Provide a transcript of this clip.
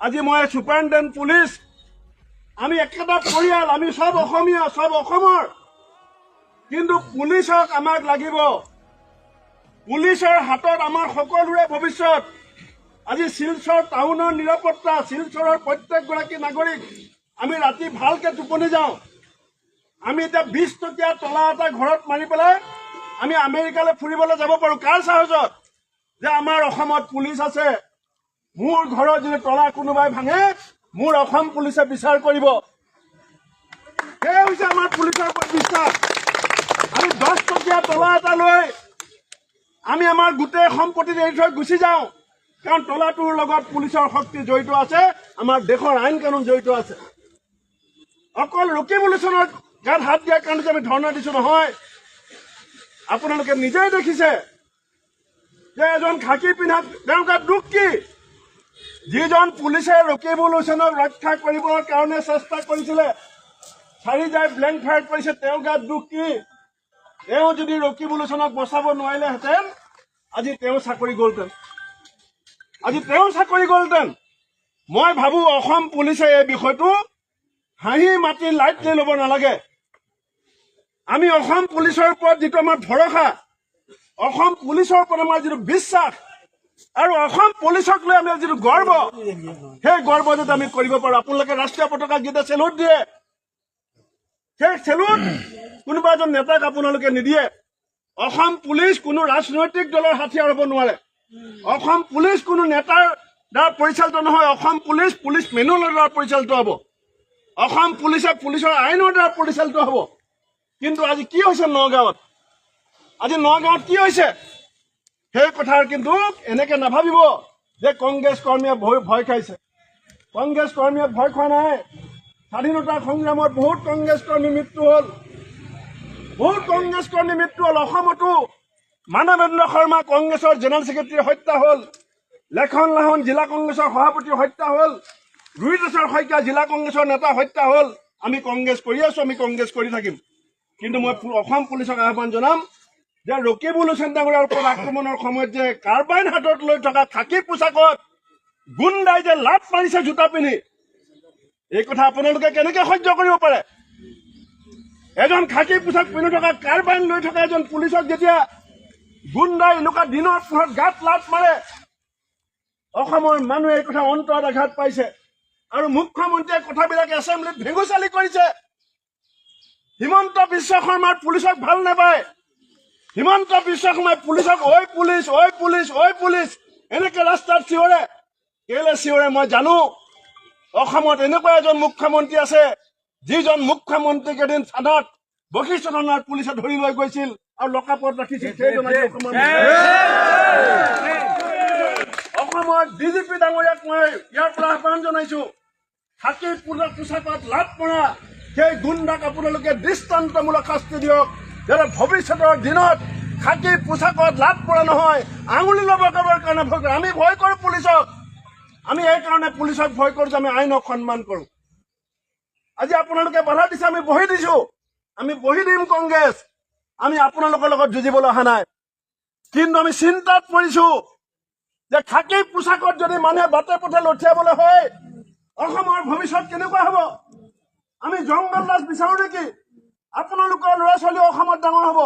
আজি মই superintendent police, আমি একেটা পৰিয়াল, আমি চব অসমীয়া চব অসমৰ। কিন্তু পুলিচক আমাক লাগিব। পুলিচৰ হাতত আমাৰ সকলোৰে ভৱিষ্যত। আজি শিলচৰ টাউনৰ নিৰাপত্তা, শিলচৰৰ প্ৰত্যেকগৰাকী নাগৰিক, আমি ৰাতি ভালকে টোপনি যাওঁ। আমি এতিয়া বিশ টকীয়া তলা এটা ঘৰত মাৰি পেলাই, আমি আমেৰিকালৈ ফুৰিবলৈ যাব পাৰোঁ। কাৰ সাহসত যে আমাৰ অসমত পুলিচ আছে। মোৰ ঘৰত যদি তলা কোনোবাই ভাঙে, মোৰ অসম পুলিচে বিচাৰ কৰিব। সেয়াই হৈছে আমাৰ পুলিচৰ ওপৰত বিশ্বাস। আমি দহ টকীয়া তলা এটা লৈ আমি আমাৰ গোটেই সম্পত্তি এৰি থৈ গুচি যাওঁ। কাৰণ তলাটোৰ লগত পুলিচৰ শক্তি জড়িত আছে, আমাৰ দেশৰ আইন কানুন জড়িত আছে। অকল ৰকিবুলেশ্যনৰ গাত হাত দিয়াৰ কাৰণে যে আমি ধৰ্ণা দিছো নহয়, আপোনালোকে নিজেই দেখিছে যে এজন খাকী পিন্ধা তেওঁৰ দুখ কি? যিজন পুলিচে ৰকিবুলেশ্যনক ৰক্ষা কৰিবৰ কাৰণে চেষ্টা কৰিছিলে, চাৰি যায় ব্লেংক ফায়াৰ কৰিছে তেওঁৰ গাত দুখ কি? তেওঁ যদি ৰকিবুলেশ্যনক বচাব নোৱাৰিলেহেঁতেন, আজি তেওঁ চাকৰি গ'লহেঁতেন আজি তেওঁ চাকৰি গ'লহেঁতেন মই ভাবো অসম পুলিচে এই বিষয়টো হাঁহি মাতি লাইটলি ল'ব নালাগে। আমি অসম পুলিচৰ ওপৰত যিটো আমাৰ ভৰসা, অসম পুলিচৰ ওপৰত আমাৰ যিটো বিশ্বাস আৰু অসম পুলিচক লৈ আমি যিটো গৰ্ব, সেই গৰ্ব যাতে আমি কৰিব পাৰোঁ। আপোনালোকে ৰাষ্ট্ৰীয় পতাকাক যেতিয়া চেলুট দিয়ে, সেই চেলুট কোনোবা এজন নেতাক আপোনালোকে নিদিয়ে। অসম পুলিচ কোনো ৰাজনৈতিক দলৰ হাথিয়াৰ হ'ব নোৱাৰে। অসম পুলিচ কোনো নেতাৰ দ্বাৰা পৰিচালিত নহয়। অসম পুলিচ পুলিচ মেনুৱেলৰ দ্বাৰা পৰিচালিত হ'ব। অসম পুলিচে পুলিচৰ আইনৰ দ্বাৰা পৰিচালিত হ'ব। কিন্তু আজি কি হৈছে নগাঁৱত? আজি নগাঁৱত কি হৈছে? সেই কথাৰ কিন্তু এনেকে নাভাবিব যে কংগ্ৰেছ কৰ্মীয়ে ভয় ভয় খাইছে। কংগ্ৰেছ কৰ্মীয়ে ভয় খোৱা নাই। স্বাধীনতা সংগ্ৰামত বহুত কংগ্ৰেছ কৰ্মী মৃত্যু হ'ল। বহুত কংগ্ৰেছ কৰ্মী মৃত্যু হ'ল। অসমতো মানৱেন্দ্ৰ শৰ্মা কংগ্ৰেছৰ জেনেৰেল ছেক্ৰেটাৰী হত্যা হ'ল। লেখন লাহন জিলা কংগ্ৰেছৰ সভাপতি হত্যা হ'ল। ৰুহিতেশ্বৰ শইকীয়া জিলা কংগ্ৰেছৰ নেতা হত্যা হ'ল। আমি কংগ্ৰেছ কৰি আছো আমি কংগ্ৰেছ কৰি থাকিম। কিন্তু মই অসম পুলিচক আহ্বান জনাম যে ৰকিবুল হুছেইন ডাঙৰীয়াৰ ওপৰত আক্ৰমণৰ সময়ত যে কাৰ্বাইন হাতত লৈ থকা খাকী পোছাকত গুণ্ডাই যে লাট মাৰিছে জোতা পিন্ধি এই কথা আপোনালোকে কেনেকে সহ্য কৰিব পাৰে? এজন খাকী পোছাক পিন্ধি থকা কাৰ্বাইন লৈ থকা এজন পুলিচক যেতিয়া গুণ্ডাই এনেকুৱা দিনৰ পোহৰত গাত লাট মাৰে অসমৰ মানুহে এই কথা অন্তৰত আঘাত পাইছে আৰু মুখ্যমন্ত্ৰীয়ে কথাবিলাক এছেম্বলিত ভেঙুচালি কৰিছে। হিমন্ত বিশ্ব শৰ্মাৰ পুলিচক ভাল নাপায়। হিমন্ত বিশ্ব শৰ্মাই পুলিচক ঐ পুলিচ ঐ পুলিচ ঐ পুলিচ এনেকে ৰাস্তাত চিঞৰে। কেলে চিঞৰে মই জানো? অসমত এনেকুৱা এজন মুখ্যমন্ত্ৰী আছে যিজন মুখ্যমন্ত্ৰীক এদিন থানাত বশিষ্ঠ থানাৰ পুলিচে ধৰি লৈ গৈছিল আৰু লকাপত ৰাখিছিল। সেইজন আজি অসমৰ অসমৰ ডিজিপি ডাঙৰীয়াক মই ইয়াৰ পৰা আহ্বান জনাইছো। খাকী পোলা লাভ পৰা সেই গুণ্ডাক আপোনালোকে দৃষ্টান্তমূলক শাস্তি দিয়ক। যাতে ভৱিষ্যতৰ দিনত খাকী পোছাকত লাভ পৰা নহয়, আঙুলি লবকাবৰ কাৰণে ভয় কৰে। আমি ভয় কৰোঁ পুলিচক। আমি এই কাৰণে পুলিচক ভয় কৰোঁ যে আমি আইনক সন্মান কৰোঁ। আজি আপোনালোকে বাধা দিছে, আমি বহি দিছো। আমি বহি দিম কংগ্ৰেছ। আমি আপোনালোকৰ লগত যুঁজিবলৈ অহা নাই। কিন্তু আমি চিন্তাত পৰিছো যে খাকী পোছাকত যদি মানুহে বাটে পথে লঠিয়াবলৈ হয়, অসমৰ ভৱিষ্যত কেনেকুৱা হ'ব? আমি জংগল ৰাজ বিচাৰো নেকি? আপোনালোকৰ ল'ৰা ছোৱালী অসমত ডাঙৰ হ'ব।